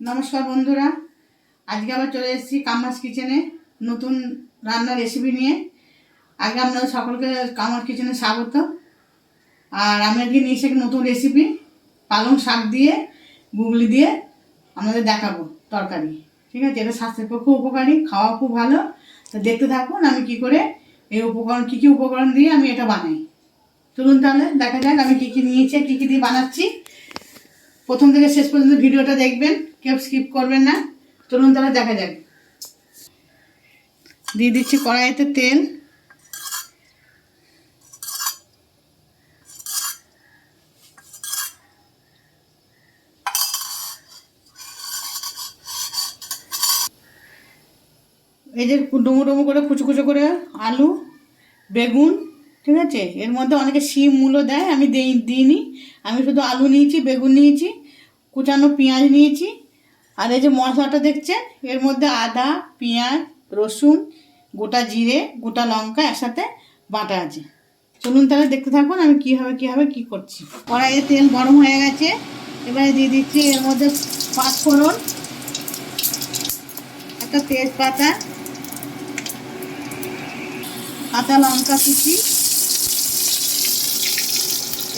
নমস্কার বন্ধুরা। আজকে আবার চলে এসেছি কামাস কিচেনে নতুন রান্নার রেসিপি নিয়ে। আগে আপনাদের সকলকে কামাস কিচেনে স্বাগত। আর আমি আজকে নিয়ে এসেছি একটা নতুন রেসিপি পালং শাক দিয়ে, গুগলি দিয়ে আপনাদের দেখাবো তরকারি। ঠিক আছে? এটা স্বাস্থ্যের পক্ষে উপকারী, খাওয়া খুব ভালো। তো দেখতে থাকুন আমি কি করে এই উপকরণ, কী কী উপকরণ দিয়ে আমি এটা বানাই। চলুন তাহলে দেখা যাক আমি কী কী নিয়েছি, কী কী দিয়ে বানাচ্ছি। প্রথম থেকে শেষ পর্যন্ত ভিডিওটা দেখবেন। কেউ স্কিপ করবেন না। চলুন তাহলে দেখা যাক। দিয়ে দিচ্ছি কড়াইতে তেল। এই যে ডুমো ডুমো করে, কুচো কুচো করে আলু, বেগুন, ঠিক আছে? এর মধ্যে অনেকে শিম, মূলো দেয়, আমি দিই দিইনি। আমি শুধু আলু নিয়েছি, বেগুন নিয়েছি, কুচানো পেঁয়াজ নিয়েছি আর এই যে মশলাটা দেখছেন, এর মধ্যে আদা, পেঁয়াজ, রসুন, গোটা জিরে, গোটা লঙ্কা একসাথে বাটা আছে। চলুন তাহলে দেখতে থাকুন আমি কীভাবে কীভাবে কী করছি। কড়াইয়ে তেল গরম হয়ে গেছে। এবারে দিয়ে দিচ্ছি এর মধ্যে পাঁচফোড়ন, একটা তেজপাতা, কাঁচা লঙ্কা কুচি।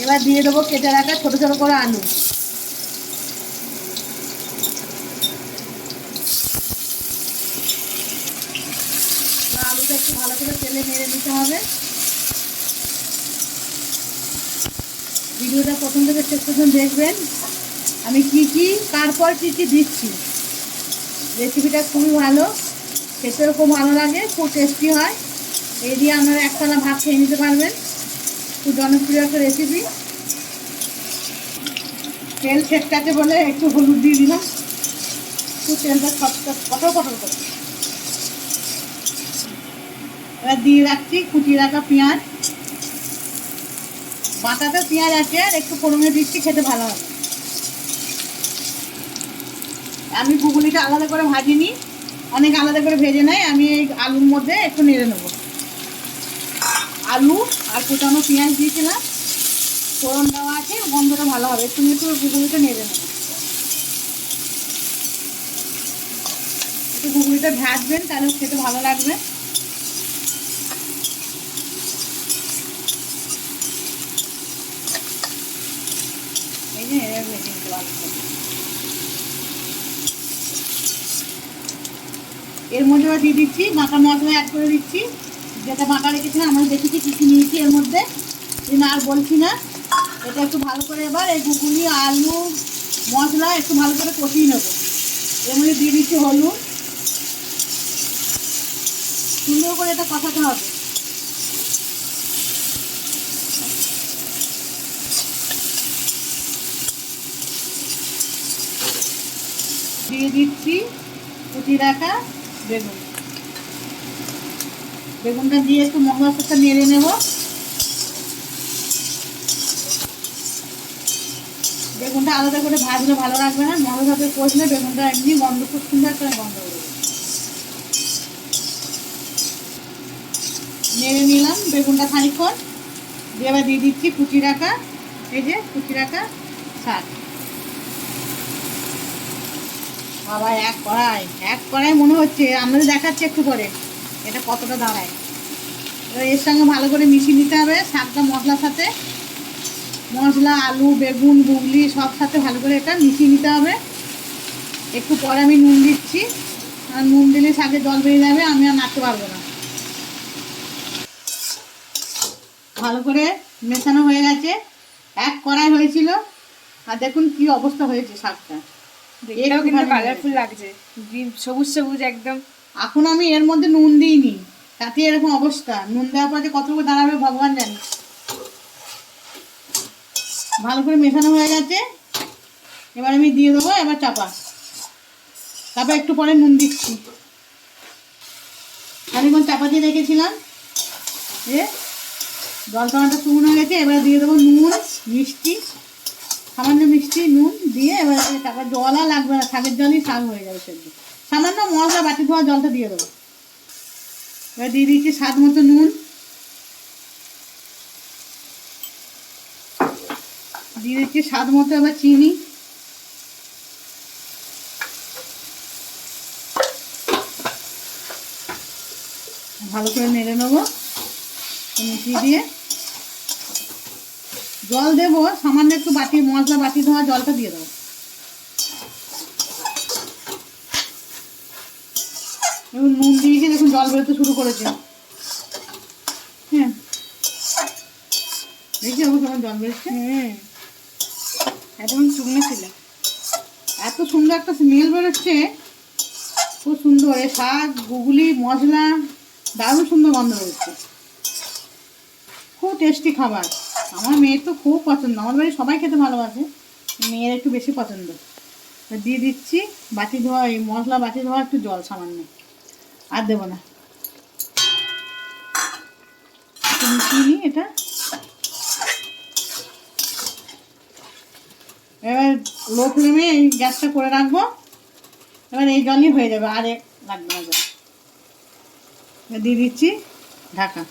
এবার দিয়ে দেবো কেটে রাখা ছোটো ছোটো করে আলু এবার আলুটা একটু ভালো করে তেলে নেড়ে দিতে হবে। ভিডিওটা প্রথম থেকে শেষ পর্যন্ত দেখবেন। আমি কি কি, কার পর কী কী দিচ্ছি। রেসিপিটা খুবই ভালো। খেতেও খুব ভালো লাগে, খুব টেস্টি হয়। এই দিয়ে আপনারা একতলা ভাত খেয়ে নিতে পারবেন। খুব জনপ্রিয় একটা রেসিপি তেল ছেটকাতে বলে একটু হলুদ দিয়ে দিলাম। একটু তেলটা কটর কটর করে। এবার দিয়ে রাখছি কুচিয়ে রাখা পেঁয়াজ। বাটাতে পেঁয়াজ আছে, আর একটু ফোড়নে দিচ্ছি, খেতে ভালো হবে। আমি ঘুগনিটা আলাদা করে ভাজিনি, অনেক আলাদা করে ভেজে নেয় আমি এই আলুর মধ্যে একটু নেড়ে নেব। আলু আর কুচানো পেঁয়াজ দিয়েছিলাম, ফোড়ন দেওয়া আছে, গন্ধটা ভালো হবে। একটু একটু ঘুগনিটা নেড়ে নেব। একটু ঘুগনিটা ভাজবেন তাহলে খেতে ভালো লাগবে এই যে এভাবে ভেজে নিতে ভালো করে। এর মধ্যে দিয়ে দিচ্ছি, মাখা মশলা অ্যাড করে দিচ্ছি। যেটা মাখা রেখেছিলাম, আমরা দেখেছি কী কী নিয়েছি এর মধ্যে। এই আর বলছি না। এটা একটু ভালো করে এবার এই ঘুগুনি, আলু, মশলা একটু ভালো করে কষিয়ে নেব। এর মধ্যে দিয়ে দিচ্ছি হলুদ। সুন্দর করে এটা কষাতে হবে। দিয়ে দিচ্ছি কুচি রাখা বেগুন। বেগুনটা দিয়ে একটু মশলার সাথে নেড়ে নেব। বেগুনটা আলাদা করে ভাজলে ভালো লাগবে না। মশলার সাথে কষলে বেগুনটা এমনি গন্ধ, খুব সুন্দর করে গন্ধ করে নেড়ে নিলাম বেগুনটা খানিক্ষণ দিয়ে এবার দিয়ে দিচ্ছি কুচি রাখা, এই যে কুচি রাখা শাক। বাবা, এক কড়াই। এক কড়াই মনে হচ্ছে, আপনাদের দেখাচ্ছে একটু করে এটা কতটা দাঁড়ায়। এবার এর সঙ্গে ভালো করে মিশিয়ে নিতে হবে শাকটা মশলার সাথে। মশলা, আলু, বেগুন গুগলি সব সাথে ভালো করে এটা মিশিয়ে নিতে হবে। একটু পরে আমি নুন দিচ্ছি। আর নুন দিলে শাকে জল বেরিয়ে যাবে, আমি আর নাড়তে পারব না। ভালো করে মেশানো হয়ে গেছে। এক কড়াই হয়েছিল। আর দেখুন কি অবস্থা হয়েছে শাকটা এটাও কিন্তু কালারফুল লাগছে। গ্রিন সবুজ সবুজ একদম। এখন আমি এর মধ্যে নুন দিইনি। তাতে এরকম অবস্থা। নুন দেওয়ার পরে কতটুকু দাঁড়াবে ভগবান জানে। ভালো করে মেশানো হয়ে গেছে। এবার আমি দিয়ে দেবো এবার চাপা। তারপর একটু পরে নুন দিচ্ছি। খানিক্ষণ চাপা দিয়ে রেখেছিলাম? এ জল টমাটা শুকনো হয়ে গেছে এবার দিয়ে দেবো নুন মিষ্টি। সামান্য মিষ্টি, নুন দিয়ে এবার তারপর জলও লাগবে না, শাকের জলই শাক হয়ে যাবে সেদ্ধ। সামান্য মশলা, বাটি ধোয়া জলটা দিয়ে দেবো। এবার দিয়ে দিচ্ছি স্বাদ মতো নুন। দিয়ে দিচ্ছি স্বাদ মতো আবার চিনি। ভালো করে নেড়ে নেব। মিশিয়ে দিয়ে জল দেবো সামান্য একটু বাটি মশলা বাটি ধোয়া জলটা দিয়ে দেবো। এবং নুন দিয়েছি দেখুন জল বেরোতে শুরু করেছে। হ্যাঁ। দেখছি আমার কেমন জল বেরোচ্ছে। হুম। এতক্ষণ শুকনো ছিল। এত সুন্দর একটা স্মেল বেরোচ্ছে। খুব সুন্দর। এ শাক গুগলি মশলা দারুণ সুন্দর গন্ধ বেরোচ্ছে। খুব টেস্টি খাবার। আমার মেয়ের তো খুব পছন্দ। আমার বাড়ি সবাই খেতে ভালোবাসে। মেয়ের একটু বেশি পছন্দ। দিয়ে দিচ্ছি, বাটি ধোয়া, এই মশলা বাটি ধোয়া, একটু জল সামান্য। আর দেবো না। নিই এটা। এবার লো ফ্লেমে এই গ্যাসটা করে রাখব। এবার এই জলই হয়ে যাবে, আর এক লাগবে না দিয়ে দিচ্ছি ঢাকা।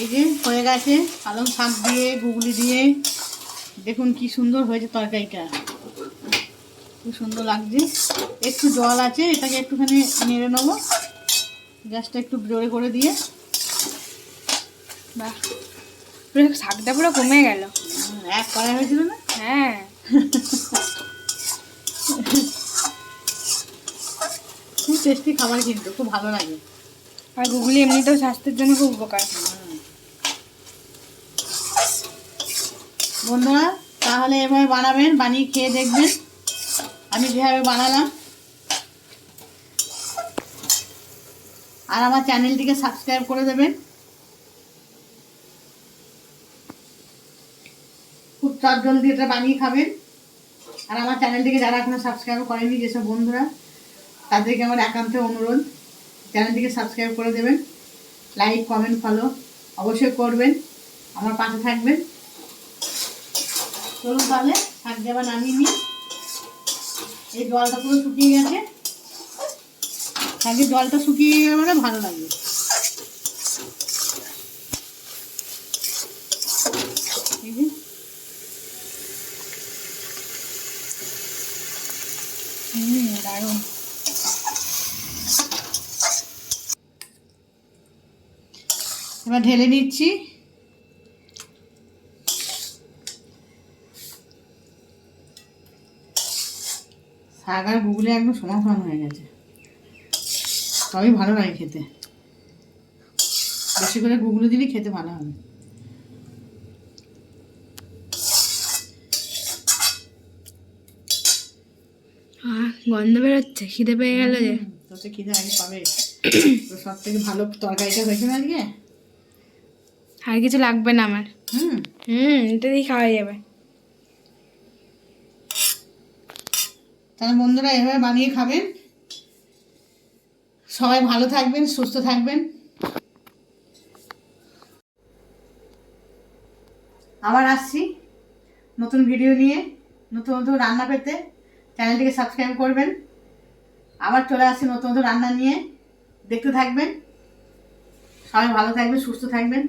এই যে হয়ে গেছে পালং শাক দিয়ে গুগলি দিয়ে। দেখুন কি সুন্দর হয়েছে তরকারিটা। খুব সুন্দর লাগছে। একটু জল আছে এটাকে একটুখানি নেড়ে নেব। গ্যাসটা একটু জোরে করে দিয়ে। বাহ। পুরো শাকটা পুরো কমে গেল। এক করা হয়েছিল না? হ্যাঁ। খুব টেস্টি খাবার কিন্তু খুব ভালো লাগে। আর গুগলি এমনিতেও স্বাস্থ্যের জন্য খুব উপকার। বন্ধুরা, তাহলে এভাবে বানাবেন, বানিয়ে খেয়ে দেখবেন। আমি যেভাবে বানালাম। আর আমার চ্যানেলটিকে সাবস্ক্রাইব করে দেবেন। খুব চট জলদি এটা বানিয়ে খাবেন। আর আমার চ্যানেলটিকে যারা এখনও সাবস্ক্রাইব করেনি যেসব বন্ধুরা, তাদেরকে আমার একান্ত অনুরোধ। চ্যানেলটিকে সাবস্ক্রাইব করে দেবেন। লাইক, কমেন্ট, ফলো অবশ্যই করবেন। আমার পাশে থাকবেন। চলুন তাহলে শাক দেওয়া নামিয়ে নিই এই জলটা পুরো শুকিয়ে গেছে। শাকের জলটা শুকিয়ে গেলে ভালো লাগবে। দারুণ। এবার ঢেলে নিচ্ছি। শাক আর গুগলে একদম সমান সমান হয়ে গেছে। সবই ভালো লাগে খেতে। বেশি করে গুগলে দিলে খেতে ভালো হবে। গন্ধ বেরোচ্ছে খিদে পেয়ে গেল যে। তোতে খিদে আগে পাবে। তো সব থেকে ভালো তরকারিটা হয়েছে না আজকে আর কিছু লাগবে না আমার। হুম। হুম এটা দিয়ে খাওয়া যাবে। তাহলে বন্ধুরা এভাবে বানিয়ে খাবেন। সবাই ভালো থাকবেন, সুস্থ থাকবেন। আবার আসছি নতুন ভিডিও নিয়ে, নতুন নতুন রান্না পেতে। চ্যানেলটিকে সাবস্ক্রাইব করবেন। আবার চলে আসছি নতুন নতুন রান্না নিয়ে। দেখতে থাকবেন। সবাই ভালো থাকবেন, সুস্থ থাকবেন।